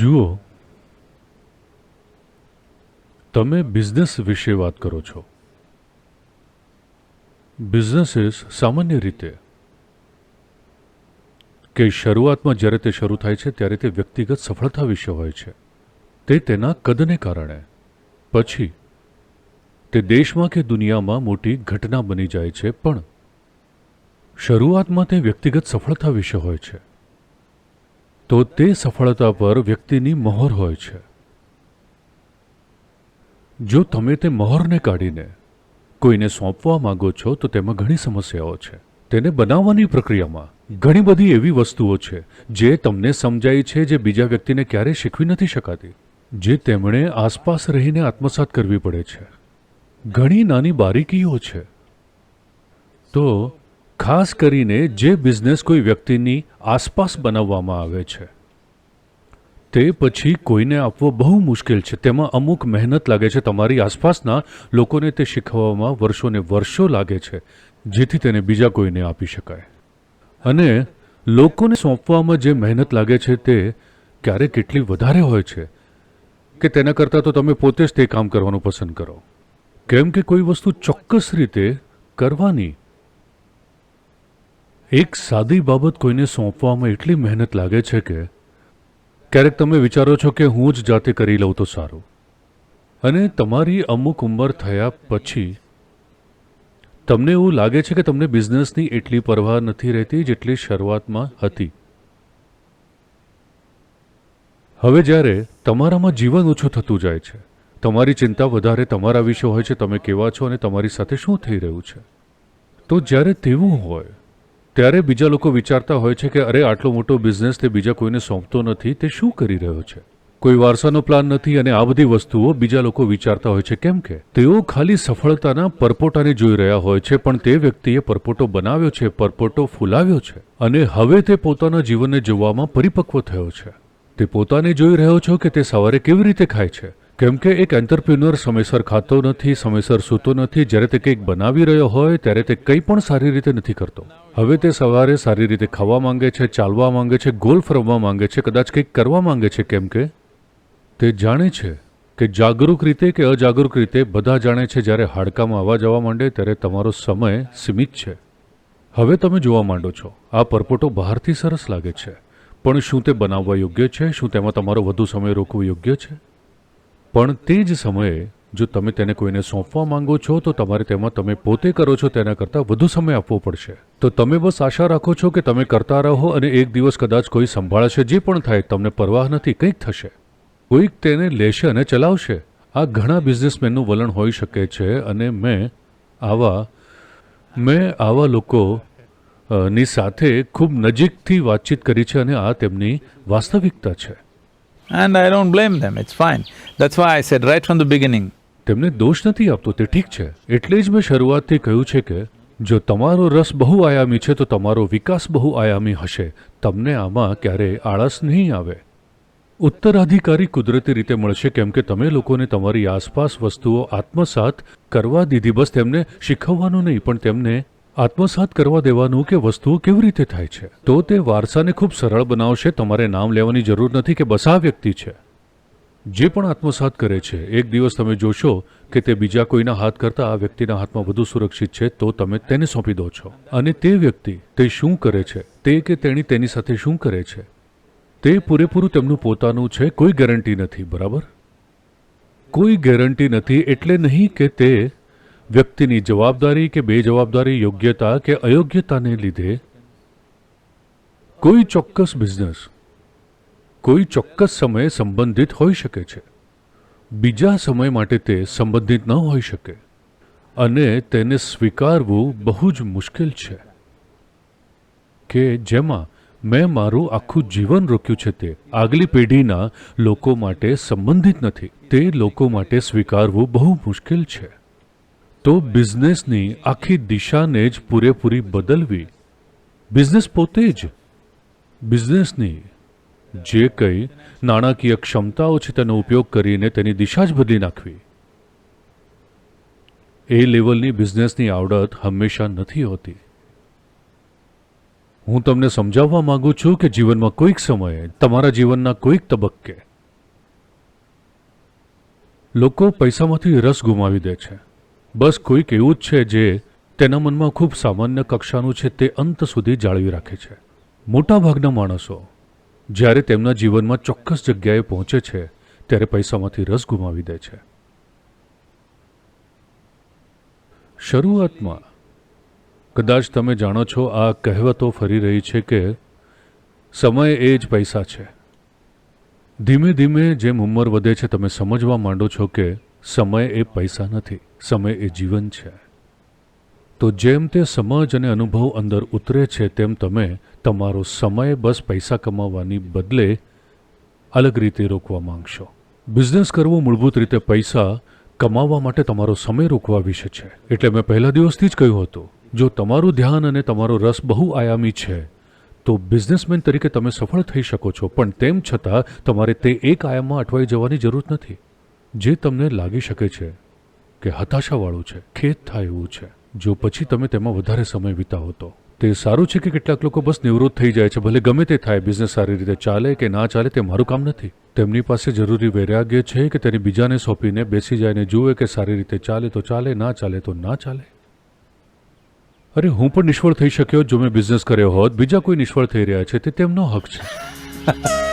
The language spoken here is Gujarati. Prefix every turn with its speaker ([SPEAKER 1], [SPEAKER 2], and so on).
[SPEAKER 1] જુઓ, તમે બિઝનેસ વિશે વાત કરો છો. બિઝનેસીસ સામાન્ય રીતે કે શરૂઆતમાં જ્યારે તે શરૂ થાય છે, ત્યારે તે વ્યક્તિગત સફળતા વિશે હોય છે. તે તેના કદને કારણે. પછી, તે દેશમાં કે દુનિયામાં મોટી ઘટના બની જાય છે, પણ શરૂઆતમાં તે વ્યક્તિગત સફળતા વિશે હોય છે. તો તે સફળતા પર વ્યક્તિની મહોર હોય છે. જો તમે તે મહોરને કાઢીને કોઈને સોંપવા માંગો છો, તો તેમાં ઘણી સમસ્યાઓ છે. તેને બનાવવાની પ્રક્રિયામાં ઘણી બધી એવી વસ્તુઓ છે, જે તમને સમજાય છે, જે બીજા વ્યક્તિને ક્યારેય શીખવી નથી શકાતી, જે તેમણે આસપાસ રહીને આત્મસાત કરવી પડે છે. ઘણી નાની બારીકીઓ છે. તો ખાસ કરીને જે બિઝનેસ કોઈ વ્યક્તિની આસપાસ બનાવવામાં આવે છે. તે પછી કોઈને આપવો બહુ મુશ્કેલ છે. તેમાં અમુક મહેનત લાગે છે. તમારી આસપાસના લોકોને તે શીખવવામાં વર્ષોને વર્ષો લાગે છે, જેથી તેને બીજા કોઈને આપી શકાય. અને લોકોને સોંપવામાં જે મહેનત લાગે છે તે ક્યારેક કેટલી વધારે હોય છે કે તેના કરતાં તો તમે પોતે જ તે કામ કરવાનું પસંદ કરો. કેમ કે કોઈ વસ્તુ ચોક્કસ રીતે કરવાની એક સાદી બાબત કોઈને સોંપવામાં એટલી મહેનત લાગે છે કે ક્યારેક તમે વિચારો છો કે હું જ જાતે કરી લઉં તો સારું. અને તમારી અમુક ઉંમર થયા પછી તમને એવું લાગે છે કે તમને બિઝનેસની એટલી પરવા નથી રહેતી જેટલી શરૂઆતમાં હતી. હવે જ્યારે તમારામાં જીવન ઓછું થતું જાય છે, તમારી ચિંતા વધારે તમારા વિશે હોય છે, તમે કેવા છો અને તમારી સાથે શું થઈ રહ્યું છે? તો જ્યારે તેવું હોય ત્યારે બીજા લોકો વિચારતા હોય છે કે અરે, આટલો મોટો બિઝનેસ તે બીજા કોઈને સોંપતો નથી, તે શું કરી રહ્યો છે? કોઈ વારસાનો પ્લાન નથી અને આ બધી વસ્તુઓ બીજા લોકો વિચારતા હોય છે. કેમ કે તેઓ ખાલી સફળતાના પરપોટાને જોઈ રહ્યા હોય છે, પણ તે વ્યક્તિએ પરપોટો બનાવ્યો છે, પરપોટો ફૂલાવ્યો છે અને હવે તે પોતાના જીવનને જોવામાં પરિપક્વ થયો છે. તે પોતાને જોઈ રહ્યો છો કે તે સવારે કેવી રીતે ખાય છે? કેમ કે એક એન્ટરપ્રિન્યોર સમયસર ખાતો નથી, સમયસર સૂતો નથી, જ્યારે તે કંઈક બનાવી રહ્યો હોય, ત્યારે તે કંઈ પણ સારી રીતે નથી કરતો. હવે તે સવારે સારી રીતે ખાવા માંગે છે, ચાલવા માંગે છે, ગોલ્ફ રમવા માંગે છે, કદાચ કંઈક કરવા માંગે છે, કેમ કે તે જાણે છે કે જાગૃત રીતે કે અજાગૃત રીતે બધા જાણે છે, જ્યારે હાડકામાં આવવા જવા માંડે, ત્યારે તમારો સમય સીમિત છે. હવે તમે જોવા માંડો છો, આ પરપોટો બહારથી સરસ લાગે છે. પણ શું તે બનાવવા યોગ્ય છે? શું તેમાં તમારો વધુ સમય રોકવો યોગ્ય છે? પણ તે જ સમયે, જો તમે તેને કોઈને સોંપવા માંગો છો, તો તમારે તેમાં તમે પોતે કરો છો તેના કરતાં વધુ સમય આપવો પડશે. તો તમે બસ આશા રાખો છો કે તમે કરતા રહો અને એક દિવસ કદાચ કોઈ સંભાળશે જે પણ થાય, તમને પરવાહ નથી, કંઈક થશે. કોઈક તેને લેશે અને ચલાવશે. આ ઘણા બિઝનેસમેનનું વલણ હોઈ શકે છે અને મેં આવા મેં આવા લોકો ની સાથે ખૂબ નજીકથી વાતચીત કરી છે અને આ તેમની વાસ્તવિકતા છે.
[SPEAKER 2] And I don't blame them, it's fine. That's why I said right from the beginning,
[SPEAKER 1] તેમને દોષ નથી આપતો તે ઠીક છે. એટલે જ મેં શરૂઆતથી કહ્યું છે કે જો તમારો રસ બહુ આયામી છે તો તમારો વિકાસ બહુ આયામી હશે. તમને આમાં ક્યારેય આળસ નહીં આવે. ઉત્તરાધિકારી કુદરતી રીતે મળશે કેમ કે તમે લોકોને તમારી આસપાસ વસ્તુઓ આત્મસાત કરવા દીધી. બસ તેમને શીખવવાનું નહીં પણ તેમને આત્મસાત કરવા દેવાનું કે વસ્તુઓ કેવી રીતે થાય છે? તો તે વારસાને ખૂબ સરળ બનાવશે, તમારે નામ લેવાની જરૂર નથી કે બસ આ વ્યક્તિ છે. જે પણ આત્મસાત કરે છે, એક દિવસ તમે જોશો કે તે બીજા કોઈના હાથ કરતાં આ વ્યક્તિના હાથમાં વધુ સુરક્ષિત છે, તો તમે તેને સોંપી દો છો. અને તે વ્યક્તિ તે શું કરે છે? તે કે તેણી તેની સાથે શું કરે છે? તે પૂરેપૂરું તેમનું પોતાનું છે, કોઈ ગેરંટી નથી, બરાબર? કોઈ ગેરંટી નથી, એટલે નહીં કે તે વ્યક્તિની જવાબદારી કે બેજવાબદારી, યોગ્યતા કે અયોગ્યતાને લીધે કોઈ ચોક્કસ બિઝનેસ કોઈ ચોક્કસ સમયે સંબંધિત હોઈ શકે છે. બીજા સમય માટે તે સંબંધિત ન હોઈ શકે અને તેને સ્વીકારવું બહુ જ મુશ્કેલ છે કે જેમાં મેં મારું આખું જીવન રોક્યું છે તે આગલી પેઢીના લોકો માટે સંબંધિત નથી. તે લોકો માટે સ્વીકારવું બહુ મુશ્કેલ છે. તો બિઝનેસની આખી દિશાને જ પૂરેપૂરી બદલવી. બિઝનેસ પોતે જ. બિઝનેસની જે કંઈ નાણાકીય ક્ષમતાઓ છે તેનો ઉપયોગ કરીને તેની દિશા જ બદલી નાખવી. એ લેવલની બિઝનેસની આવડત હંમેશા નથી હોતી. હું તમને સમજાવવા માંગુ છું કે જીવનમાં કોઈક સમયે તમારા જીવનના કોઈક તબક્કે લોકો પૈસામાંથી રસ ગુમાવી દે છે. બસ કોઈક એવું જ છે જે તેના મનમાં ખૂબ સામાન્ય કક્ષાનું છે તે અંત સુધી જાળવી રાખે છે. મોટાભાગના માણસો જ્યારે તેમના જીવનમાં ચોક્કસ જગ્યાએ પહોંચે છે, ત્યારે પૈસામાંથી રસ ગુમાવી દે છે. શરૂઆતમાં કદાચ તમે જાણો છો, આ કહેવતો ફરી રહી છે કે સમય એ જ પૈસા છે. ધીમે ધીમે જેમ ઉંમર વધે છે, તમે સમજવા માંડો છો કે સમય એ પૈસા નથી. સમય એ જીવન છે. તો જેમ તે સમજ અને અનુભવ અંદર ઉતરે છે, તેમ તમે તમારો સમય બસ પૈસા કમાવાની બદલે અલગ રીતે રોકવા માંગશો. બિઝનેસ કરવો મૂળભૂત રીતે પૈસા કમાવવા માટે તમારો સમય રોકવા વિશે છે. એટલે મેં પહેલા દિવસથી જ કહ્યું હતું, જો તમારું ધ્યાન અને તમારો રસ બહુ આયામી છે, તો બિઝનેસમેન તરીકે તમે સફળ થઈ શકો છો. પણ તેમ છતાં, તમારે તે એક આયામમાં અટવાઈ જવાની જરૂર નથી. જે તમને લાગી શકે છે કે હતાશાવાળું છે, ખેદ થાય એવું છે. જો પછી તમે તેમાં વધારે સમય વિતાવો તો. તે સારું છે કે કેટલાક લોકો બસ નિવૃત્ત થઈ જાય છે, ભલે ગમે તે થાય બિઝનેસ સારી રીતે ચાલે કે ના ચાલે તે મારું કામ નથી. તેમની પાસે જરૂરી વૈરાગ્ય છે કે તેને બીજાને સોંપીને બેસી જાય ને જુએ કે સારી રીતે ચાલે તો ચાલે, ના ચાલે તો ના ચાલે. અરે, હું પણ નિષ્ફળ થઈ શક્યો જો મેં બિઝનેસ કર્યો હોત. બીજા કોઈ નિષ્ફળ થઈ રહ્યા છે તે તેમનો હક છે.